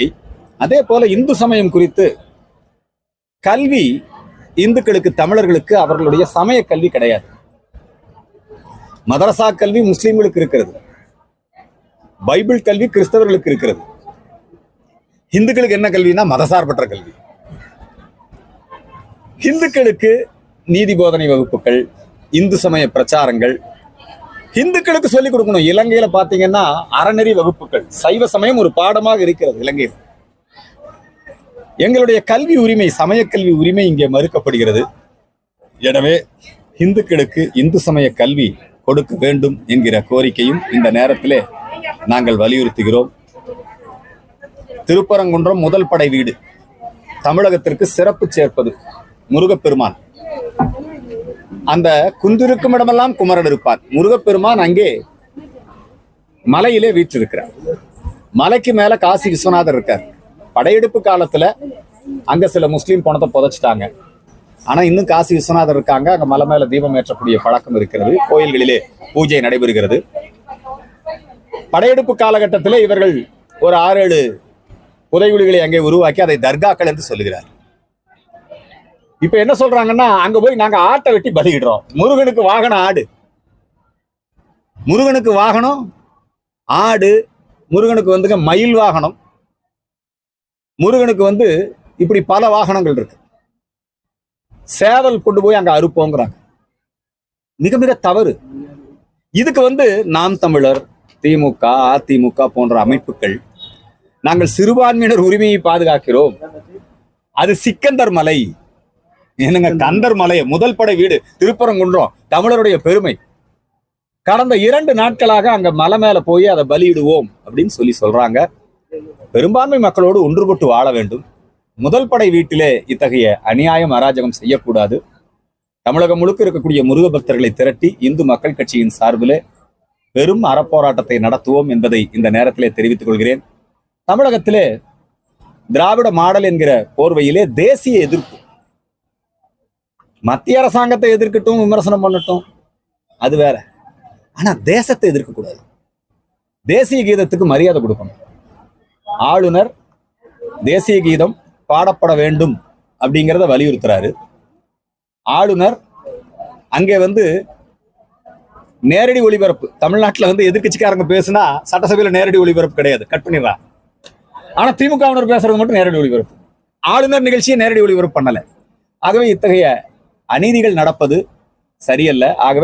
கோரிக்கை அதே போல இந்து சமயம் குறித்து கல்வி இந்துக்களுக்கு தமிழர்களுக்கு அவர்களுடைய சமய கல்வி கிடையாது. மதரசா கல்வி முஸ்லீம்களுக்கு இருக்கிறது. பைபிள் கல்வி கிறிஸ்தவர்களுக்கு இருக்கிறது. இந்துக்களுக்கு என்ன கல்வினா மதசார்பற்ற கல்வி. இந்துக்களுக்கு நீதி போதனை வகுப்புகள் இந்து சமய பிரச்சாரங்கள் இந்துக்களுக்கு சொல்லிக் கொடுக்கணும். இலங்கையில பாத்தீங்கன்னா அறநெறி வகுப்புகள். சைவ சமயம் ஒரு பாடமாக இருக்கிறது இலங்கையில். எங்களுடைய கல்வி உரிமை சமய கல்வி உரிமை இங்கே மறுக்கப்படுகிறது. எனவே இந்துக்களுக்கு இந்து சமய கல்வி கொடுக்க வேண்டும் என்கிற கோரிக்கையும் இந்த நேரத்திலே நாங்கள் வலியுறுத்துகிறோம். திருப்பரங்குன்றம் முதல் படை வீடு. தமிழகத்திற்கு சிறப்பு சேர்ப்பது முருகப்பெருமான். அந்த குந்திருக்கும் இடமெல்லாம் குமரன் இருப்பார். முருகப்பெருமான் அங்கே மலையிலே வீற்றிருக்கிறார். மலைக்கு மேல காசி விஸ்வநாதர் இருக்கார். படையெடுப்பு காலத்துல அங்க சில முஸ்லீம் பணத்தை புதைச்சிட்டாங்க. ஆனா இன்னும் காசி விஸ்வநாதர் இருக்காங்க. அங்க மலை மேல தீபம் ஏற்றக்கூடிய பழக்கம் இருக்கிறது. கோயில்களிலே பூஜை நடைபெறுகிறது. படையெடுப்பு காலகட்டத்தில் இவர்கள் ஒரு ஆறு ஏழு புதைகுழிகளை அங்கே உருவாக்கி அதை தர்காக்கள் என்று சொல்லுகிறார் இப்ப என்ன சொல்றாங்கன்னா அங்க போய் நாங்க ஆட்டை வெட்டி பலியிடுறோம். முருகனுக்கு வாகனம் ஆடு. முருகனுக்கு வாகனம் ஆடு முருகனுக்கு வந்துங்க மயில் வாகனம். முருகனுக்கு வந்து இப்படி பல வாகனங்கள் இருக்கு. சேவல் கொண்டு போய் அங்க அறுப்போங்கிறாங்க. மிக மிக தவறு. இதுக்கு வந்து நாம் தமிழர் திமுக அதிமுக போன்ற அமைப்புகள் நாங்கள் சிறுபான்மையினர் உரிமையை பாதுகாக்கிறோம். அது சிக்கந்தர் மலை. என்னங்க கந்தர் மலைய முதல் படை வீடு திருப்பரங்குன்றம் தமிழருடைய பெருமை. கடந்த இரண்டு நாட்களாக அங்க மலை மேல போய் அதை பலியிடுவோம் அப்படின்னு சொல்லி சொல்றாங்க. பெரும்பான்மை மக்களோடு ஒன்றுபட்டு வாழ வேண்டும். முதல் படை வீட்டிலே இத்தகைய அநியாயம் அராஜகம் செய்யக்கூடாது. தமிழகம் முழுக்க இருக்கக்கூடிய முருக பக்தர்களை திரட்டி இந்து மக்கள் கட்சியின் சார்பிலே பெரும் அறப்போராட்டத்தை நடத்துவோம் என்பதை இந்த நேரத்திலே தெரிவித்துக் கொள்கிறேன். தமிழகத்திலே திராவிட மாடல் என்கிற போர்வையிலே தேசிய எதிர்ப்பு. மத்திய அரசாங்கத்தை எதிர்க்கட்டும் விமர்சனம் பண்ணட்டும். அது வேற. ஆனா தேசத்தை எதிர்க்க கூடாது. தேசிய கீதத்துக்கு மரியாதை கொடுக்கணும். ஆளுநர் தேசிய கீதம் பாடப்பட வேண்டும் அப்படிங்கிறத வலியுறுத்துறாரு. ஆளுநர் அங்கே வந்து நேரடி ஒளிபரப்பு தமிழ்நாட்டுல வந்து எதிர்கட்சிக்காரங்க பேசுனா சட்டசபையில் நேரடி ஒளிபரப்பு கிடையாது. கட் பண்ணிடுறா. ஆனா திமுகவினர் பேசுறது மட்டும் நேரடி ஒளிபரப்பு. ஆளுநர் நிகழ்ச்சியை நேரடி ஒளிபரப்பு பண்ணலை. ஆகவே இத்தகைய அநீதிகள் நடப்பது சரியல்ல. ஆகவே